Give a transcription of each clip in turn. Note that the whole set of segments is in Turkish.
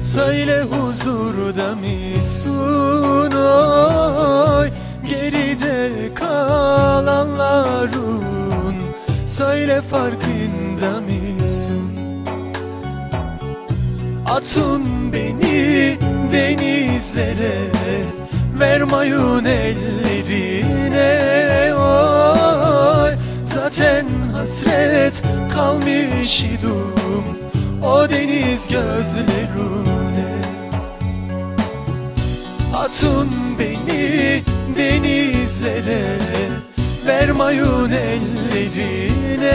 Söyle huzurda mısın oy Geride kalanların Söyle farkında mısın? Atın beni denizlere Vermayın ellerine. Oy Zaten hasret kalmış idim O deniz gözlerine. Atın beni denizlere Vermayın ellerine.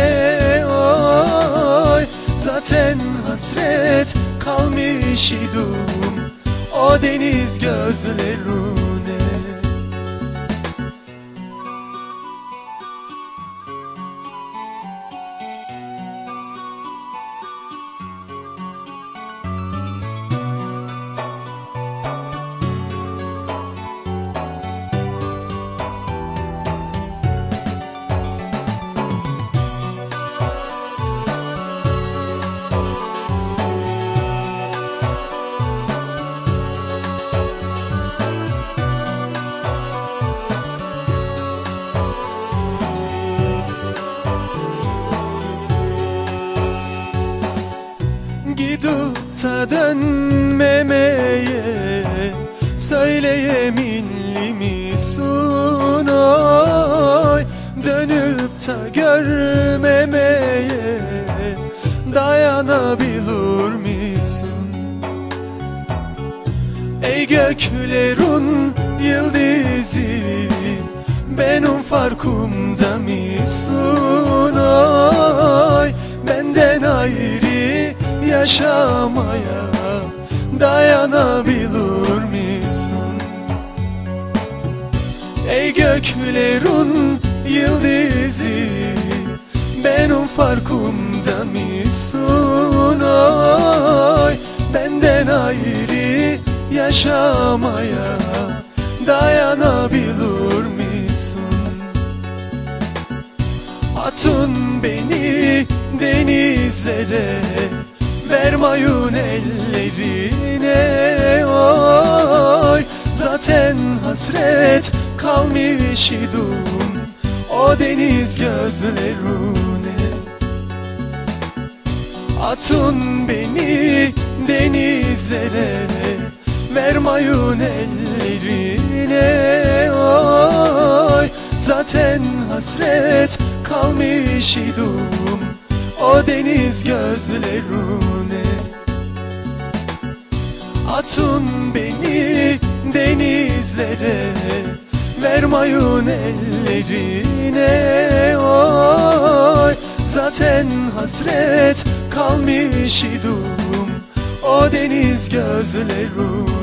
Oy Zaten hasret kalmış idim O deniz gözlerine Gidip ta dönmemeye Söyleyeminli misin oy? Dönüp ta görmemeye Dayanabilir misin Ey göklerin yıldızı Benim farkımda mısın yaşamaya Dayanabilir misin? Ey göklerin yıldızı Benim farkımda mısın? Oy Benden ayrı yaşamaya Dayanabilir misin? Atın beni denizlere Vermayın ellerine oy. Zaten hasret kalmış idim O deniz gözlerine. Atın beni denizlere Vermayın ellerine oy. Zaten hasret kalmış idim O deniz gözlerine Atın beni denizlere Vermayın ellerine oy Zaten hasret kalmış idim O deniz gözlerine